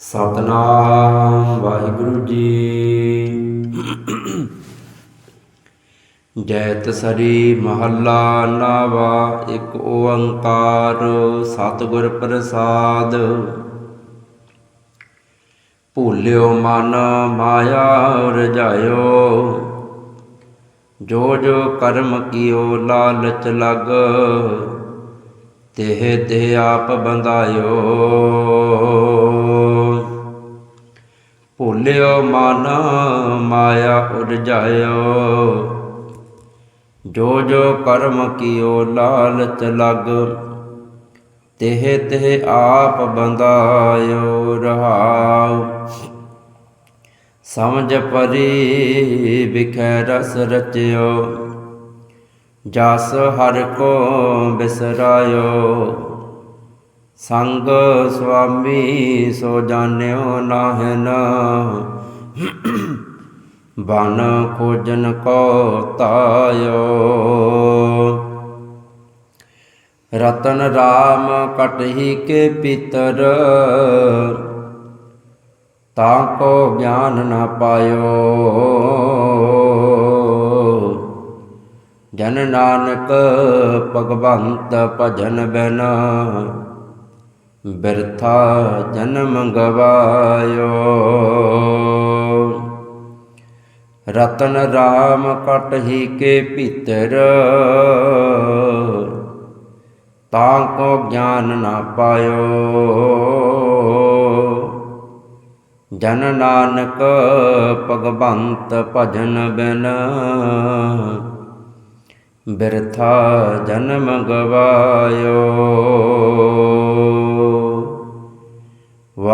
ਸਤਨਾਮ ਵਾਹਿਗੁਰੂ ਜੀ। ਜੈਤ ਸਰੀ ਮਹੱਲਾ ਨਾਵਾ, ਇੱਕ ਓੰਕਾਰ ਸਤਿਗੁਰ ਪ੍ਰਸਾਦ। ਭੁੱਲਿਓ ਮਨ ਮਾਇਆ, ਰਜਾਇਓ, ਜੋ ਜੋ ਕਰਮ ਕੀਓ ਲਾਲਚ ਲਗ ਤਿਹ ਤਿਹ ਆਪ ਬੰਦਾਇਓ ਭੁੱਲਿਓ ਮਨ, ਮਾਇਆ ਉਰਜਾਇਓ। ਜੋ ਜੋ ਕਰਮ ਕੀਓ ਲਾਲਚ ਲਗ, ਤਿਹ ਤਿਹ ਆਪ ਬੰਦਾਇਓ ਰਹਾਉ। ਸਮਝ ਪਰੀ ਵਿਖੈ ਰਸ ਰਚਿਓ, ਜਸ ਹਰ ਕੋ ਬਿਸਰਾਇਓ। ਸੰਗ ਸੁਆਮੀ ਸੋ ਜਾਣਿਓ ਨਾਹਿਨ। ਬਨ ਖੋਜਨ ਕੋ ਤਾਇਓ। ਰਤਨ ਰਾਮ ਕਟਹੀ ਕੇ ਪਿਤਰ, ਤਾਂ ਕੋ ਗਿਆਨ ਨਾ ਪਾਇਓ। ਜਨ ਨਾਨਕ ਭਗਵੰਤ ਭਜਨ ਬਿਨ ਬਿਰਥਾ ਜਨਮ ਗਵਾਇਓ। ਰਤਨ ਰਾਮ ਕਟਹੀ ਕੇ ਭੀਤਰ। ਤਾਂ ਕੋ ਗਿਆਨ ਨਾ ਪਾਇਓ। ਜਨ ਨਾਨਕ ਭਗਵੰਤ ਭਜਨ ਬਿਨ। ਬਿਰਥਾ ਜਨਮ ਗਵਾਇਓ।